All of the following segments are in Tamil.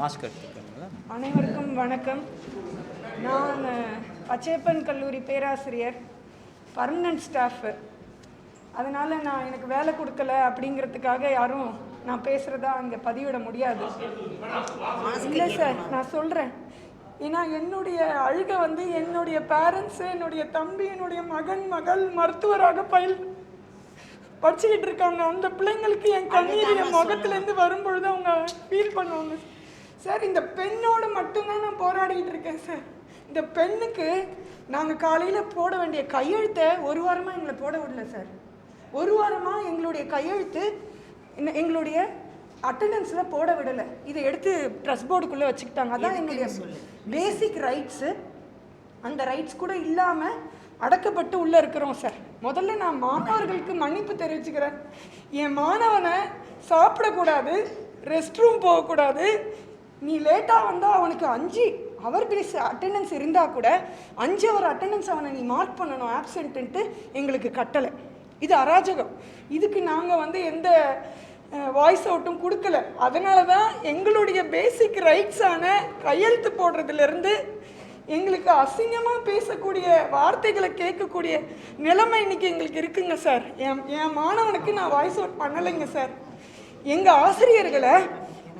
மாஸ்க் அனைவருக்கும் வணக்கம். நான் அஹ், பச்சையப்பன் கல்லூரி பேராசிரியர் பர்மனன்ட் ஸ்டாஃபு அதனால் நான் எனக்கு வேலை கொடுக்கல அப்படிங்கிறதுக்காக யாரும் நான் பேசுகிறதா அங்கே பதிவிட முடியாது. இல்லை சார் நான் சொல்கிறேன் ஏன்னா என்னுடைய அழுகை வந்து என்னுடைய பேரண்ட்ஸு என்னுடைய தம்பி என்னுடைய மகன் மகள் மருத்துவராக பயில் படிச்சுக்கிட்டு இருக்காங்க. அந்த பிள்ளைங்களுக்கு என் கண்ணீர் என் முகத்துலேருந்து வரும்பொழுது அவங்க ஃபீல் பண்ணுவாங்க. சார் இந்த பெண்ணோடு மட்டும்தான் நான் போராடிக்கிட்டு இருக்கேன் சார். இந்த பெண்ணுக்கு நாங்கள் காலையில் போட வேண்டிய கையெழுத்தை ஒரு வாரமாக எங்களை போட விடல சார். ஒரு வாரமாக எங்களுடைய கையெழுத்து எங்களுடைய அட்டண்டன்ஸில் போட விடலை. இதை எடுத்து ட்ரெஸ் போர்டுக்குள்ளே வச்சுக்கிட்டாங்க. அதான் எங்களுடைய பேசிக் ரைட்ஸு அந்த ரைட்ஸ் கூட இல்லாமல் அடக்கப்பட்டு உள்ளே இருக்கிறோம் சார். முதல்ல நான் மாணவர்களுக்கு மன்னிப்பு தெரிவிச்சுக்கிறேன். என் மாணவனை சாப்பிடக்கூடாது ரெஸ்ட் ரூம் போகக்கூடாது நீ லேட்டாக வந்தால் அவனுக்கு அஞ்சு அவர் பிளேஸ் அட்டெண்டன்ஸ் இருந்தால் கூட அஞ்சு அவர் அட்டெண்டன்ஸ் அவனை நீ மார்க் பண்ணணும் ஆப்சண்ட்டுன்ட்டு எங்களுக்கு கட்டலை. இது அராஜகம். இதுக்கு நாங்கள் வந்து எந்த வாய்ஸ் அவுட்டும் கொடுக்கல. அதனால தான் எங்களுடைய பேசிக் ரைட்ஸான கையெழுத்து போடுறதுலேருந்து எங்களுக்கு அசிங்கமாக பேசக்கூடிய வார்த்தைகளை கேட்கக்கூடிய நிலைமை இன்னைக்கு எங்களுக்கு இருக்குங்க சார். என் என் மாணவனுக்கு நான் வாய்ஸ் அவுட் பண்ணலைங்க சார். எங்கள் ஆசிரியர்களை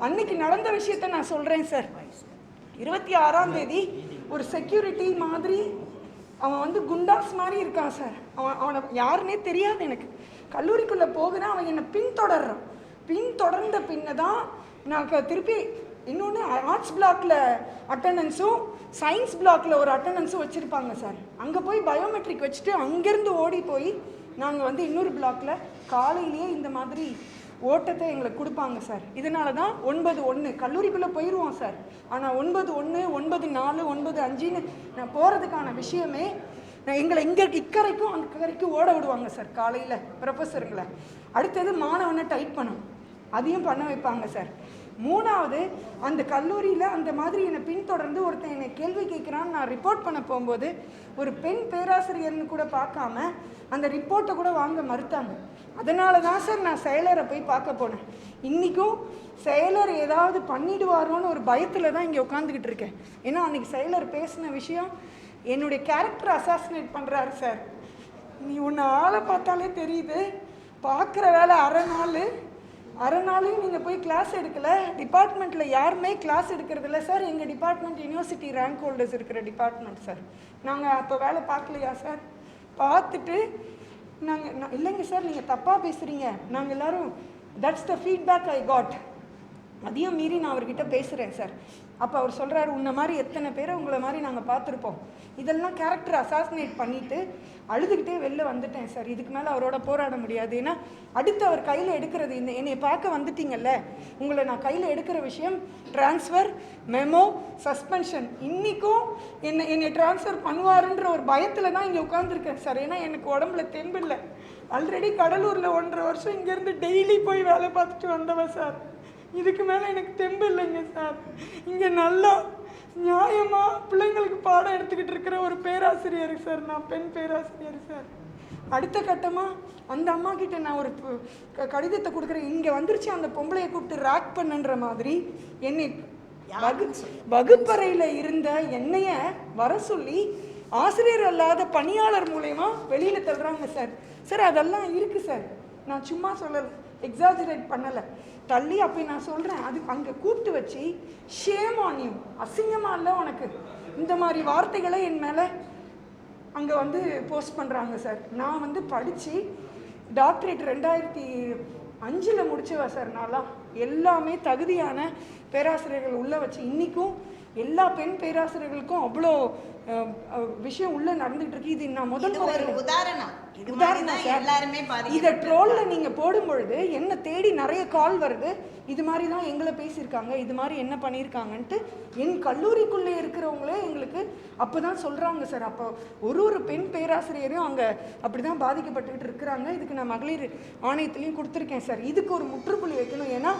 அன்னைக்கு நடந்த விஷயத்த நான் சொல்கிறேன் சார் இருபத்தி ஆறாம் தேதி ஒரு செக்யூரிட்டி மாதிரி அவன் வந்து குண்டாஸ் மாதிரி இருக்கான் சார் அவன் அவனை யாருன்னே தெரியாது எனக்கு. கல்லூரிக்குள்ளே போகிறேன் அவன் என்னை பின்தொடர்றான். பின்தொடர்ந்த பின்ன தான் நான் திருப்பி இன்னொன்று ஆர்ட்ஸ் பிளாக்ல அட்டண்டன்ஸும் சயின்ஸ் பிளாக்ல ஒரு அட்டண்டன்ஸும் வச்சுருப்பாங்க சார் அங்கே போய் பயோமெட்ரிக் வச்சுட்டு அங்கேருந்து ஓடி போய் நாங்கள் வந்து இன்னொரு பிளாக்ல காலையிலேயே இந்த மாதிரி ஓட்டத்தை எங்களுக்கு கொடுப்பாங்க சார். இதனால தான் ஒன்பது ஒன்று கல்லூரிக்குள்ளே போயிடுவோம் சார். ஆனால் ஒன்பது ஒன்று ஒன்பது நாலு ஒன்பது அஞ்சுன்னு நான் போகிறதுக்கான விஷயமே நான் எங்களை இங்கே இக்கரைக்கும் அந்த வரைக்கும் ஓட விடுவாங்க சார் காலையில் ப்ரொஃபஸருங்களை அடுத்தது மாணவனை டைப் பண்ணணும். அதையும் பண்ண வைப்பாங்க சார். மூணாவது அந்த கல்லூரியில் அந்த மாதிரி என்னை பின்தொடர்ந்து ஒருத்தன் என்னை கேள்வி கேட்குறான்னு நான் ரிப்போர்ட் பண்ண போகும்போது ஒரு பெண் பேராசிரியர்னு கூட பார்க்காம அந்த ரிப்போர்ட்டை கூட வாங்க மறுத்தாங்க. அதனால தான் சார் நான் செயலரை போய் பார்க்க போனேன். இன்றைக்கும் செயலர் ஏதாவது பண்ணிடுவாரோன்னு ஒரு பயத்தில் தான் இங்கே உட்காந்துக்கிட்டு இருக்கேன். ஏன்னா அன்றைக்கி செயலர் பேசின விஷயம் என்னுடைய கேரக்டர் அசாசினேட் பண்ணுறாரு சார் நீ உன்னை ஆளை பார்த்தாலே தெரியுது. பார்க்குற வேலை அரை நாள் அரை நாளையும் நீங்கள் போய் கிளாஸ் எடுக்கலை. டிபார்ட்மெண்ட்டில் யாருமே கிளாஸ் எடுக்கிறது இல்லை சார் எங்கள் டிபார்ட்மெண்ட் யூனிவர்சிட்டி ரேங்க் ஹோல்டர்ஸ் இருக்கிற டிபார்ட்மெண்ட் சார் நாங்கள் அப்போ வேலை பார்க்கலையா சார் பார்த்துட்டு நாங்கள் இல்லைங்க சார் நீங்கள் தப்பாக பேசுகிறீங்க நாங்கள் எல்லாரும் that's the feedback I got அதையும் மீறி நான் அவர்கிட்ட பேசுகிறேன் சார். அப்போ அவர் சொல்கிறாரு உன்னை மாதிரி எத்தனை பேரை உங்களை மாதிரி நாங்கள் பார்த்துருப்போம். இதெல்லாம் கேரக்டர் அசாசினேட் பண்ணிவிட்டு அழுதுகிட்டே வெளில வந்துட்டேன் சார். இதுக்கு மேலே அவரோட போராட முடியாது. ஏன்னா அடுத்து அவர் கையில் எடுக்கிறது இந்த என்னை பார்க்க வந்துட்டீங்கல்ல. உங்களை நான் கையில் எடுக்கிற விஷயம் ட்ரான்ஸ்ஃபர் மெமோ சஸ்பென்ஷன் இன்றைக்கும் என்னை என்னை ட்ரான்ஸ்ஃபர் பண்ணுவாருன்ற ஒரு பயத்தில் தான் இங்கே உட்காந்துருக்கேன் சார். ஏன்னா எனக்கு உடம்புல தெம்பில்லை ஆல்ரெடி கடலூரில் ஒன்றரை வருஷம் இங்கேருந்து டெய்லி போய் வேலை பார்த்துட்டு வந்தவன் சார். இதுக்கு மேலே எனக்கு தெம்பு இல்லைங்க சார். இங்கே நல்லா நியாயமாக பிள்ளைங்களுக்கு பாடம் எடுத்துக்கிட்டு இருக்கிற ஒரு பேராசிரியர் சார். நான் பெண் பேராசிரியர் சார். அடுத்த கட்டமாக அந்த அம்மா கிட்ட நான் ஒரு க- கடிதத்தை கொடுக்குறேன். இங்கே வந்துருச்சு அந்த பொம்பளையை கூப்பிட்டு ரேக் பண்ணுன்ற மாதிரி என்னை வகு வகுப்பறையில் இருந்த என்னைய வர சொல்லி ஆசிரியர் அல்லாத பணியாளர் மூலயமா வெளியில் தள்ளுறாங்க சார். சார் அதெல்லாம் இருக்குது சார். நான் சும்மா சொல்லலை. எக்ஸாஜரேட் பண்ணலை. தள்ளி அப்போ நான் சொல்கிறேன் அது அங்கே கூப்பிட்டு வச்சு ஷேம் ஆன் யூ அசிங்கமாக இல்லை உனக்கு. இந்த மாதிரி வார்த்தைகளை என் மேலே அங்கே வந்து போஸ்ட் பண்ணுறாங்க சார் நான் வந்து படித்து டாக்டரேட் ரெண்டாயிரத்தி அஞ்சில் முடிச்சவா சார் நான்லாம். எல்லாமே தகுதியான பேராசிரியர்கள் உள்ளே வச்சு இன்றைக்கும் எல்லா பெண் பேராசிரியர்களுக்கும் அவ்வளோ விஷயம் உள்ளே நடந்துகிட்டு இருக்கு. இது நான் முதல் உதாரணம். உதாரணம். எல்லாருமே இதை. ட்ரோல்ல நீங்க போடும் பொழுது என்ன தேடி நிறைய கால் வருது. இது மாதிரி தான் எங்களை பேசியிருக்காங்க. இது மாதிரி என்ன பண்ணியிருக்காங்கன்ட்டு என் கல்லூரிக்குள்ளே இருக்கிறவங்களே எங்களுக்கு அப்பதான் சொல்றாங்க சார். அப்போ ஒரு ஒரு பெண் பேராசிரியரும் அங்க அப்படிதான் பாதிக்கப்பட்டுக்கிட்டு இருக்கிறாங்க. இதுக்கு நான் மகளிர் ஆணையத்திலையும் கொடுத்துருக்கேன் சார். இதுக்கு ஒரு முற்றுப்புள்ளி வைக்கணும். ஏன்னா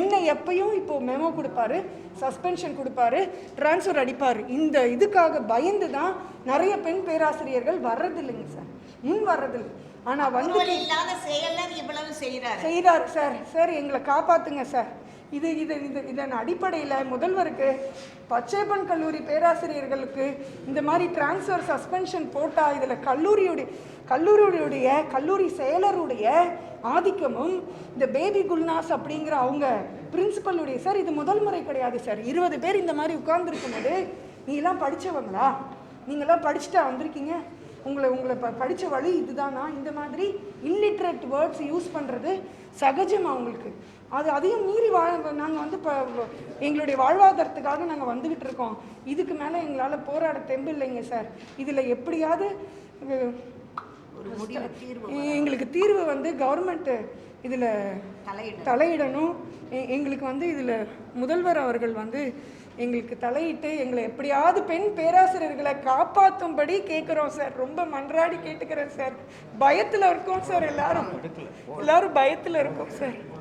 என்னை எப்பயும் இப்போ மெமோ கொடுப்பாரு சஸ்பென்ஷன் கொடுப்பாரு ட்ரான்ஸ்ஃபர் அடிப்பார். இந்த இதுக்காக பயந்து தான் நிறைய பெண் பேராசிரியர்கள் வர்றதில்லைங்க சார். முன் வர்றதில்லை. ஆனால் வந்து இல்லாத செயலர் இவ்வளவு செய்யறாரு செய்கிறாரு சார். சார் எங்களை காப்பாத்துங்க சார். இது இது இது இதன் அடிப்படையில் முதல்வருக்கு பச்சையப்பன் கல்லூரி பேராசிரியர்களுக்கு இந்த மாதிரி டிரான்ஸ்ஃபர் சஸ்பென்ஷன் போட்டால் இதில் கல்லூரியுடைய கல்லூரியுடைய கல்லூரி செயலருடைய ஆதிக்கமும் இந்த பேபி குல்நாஸ் அப்படிங்கிற அவங்க பிரின்சிபலுடைய சார் இது முதல் முறை கிடையாது சார். இருபது பேர் இந்த மாதிரி உட்கார்ந்துருக்கும் போது நீங்களாம் படித்தவங்களா நீங்களாம் படிச்சுட்டா வந்திருக்கீங்க. உங்களை உங்களை ப படித்த வழி இதுதானா? இந்த மாதிரி இல்லிட்ரேட் வேர்ட்ஸ் யூஸ் பண்ணுறது சகஜம் அவங்களுக்கு அது அதையும் மீறி வாழ நாங்கள் வந்து இப்போ எங்களுடைய வாழ்வாதாரத்துக்காக நாங்கள் வந்துக்கிட்டு இருக்கோம். இதுக்கு மேலே எங்களால் போராட தெம்பு இல்லைங்க சார். இதில் எப்படியாவது எங்களுக்கு தீர்வு வந்து கவர்மெண்ட்டு இதில் தலையிட தலையிடணும். எங்களுக்கு வந்து இதில் முதல்வர் அவர்கள் வந்து எங்களுக்கு தலையிட்டு எங்களை எப்படியாவது பெண் பேராசிரியர்களை காப்பாற்றும்படி கேட்குறோம் சார். ரொம்ப மன்றாடி கேட்டுக்கிறேன் சார். பயத்தில் இருக்கோம் சார் எல்லாரும். எல்லாரும் பயத்தில் இருக்கோம் சார்.